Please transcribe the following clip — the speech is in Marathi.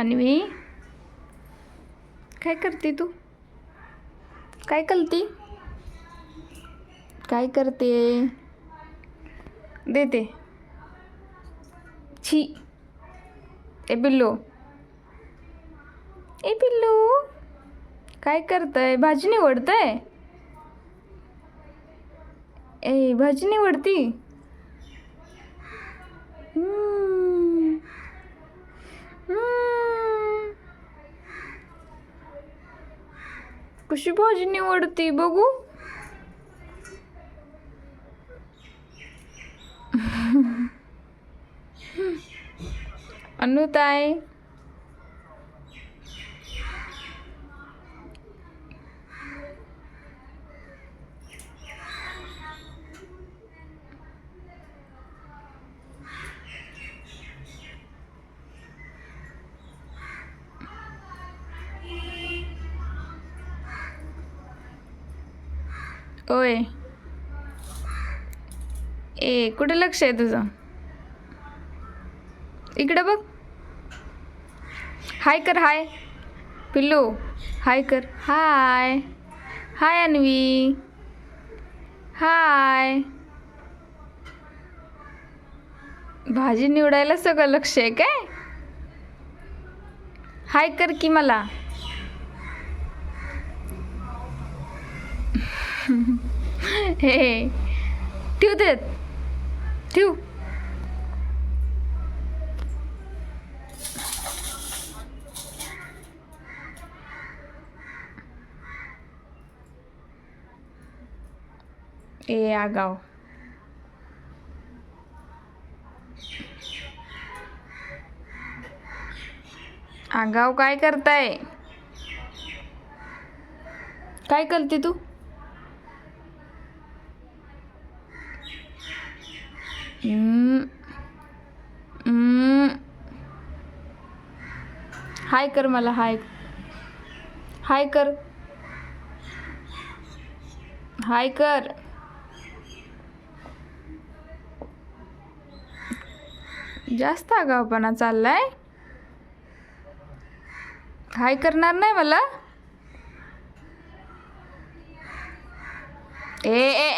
अन्वी? काय करते तू? काय करते? काय करते? देते. छी. ए पिल्लू. ए पिल्लू. काय करतंय? भाजी निवडतंय? ए भाजी निवडती? कशी भाजी निवडती बघू अनुताय ओय ए कुठे लक्ष आहे तुझं? इकडं बघ. हाय कर हाय. पिल्लू हाय कर. हाय. हाय अन्वी. हाय. भाजी निवडायला सगळं लक्ष आहे काय? हाय कर की मला. हे ठेव ते ठेव ए आगाव आगाव काय करताय? काय करते तू? हाय कर मला हाय. हाय कर. हाय कर. जास्त आगावपणा चाललाय. हाय करणार नाही मला. ए ए ए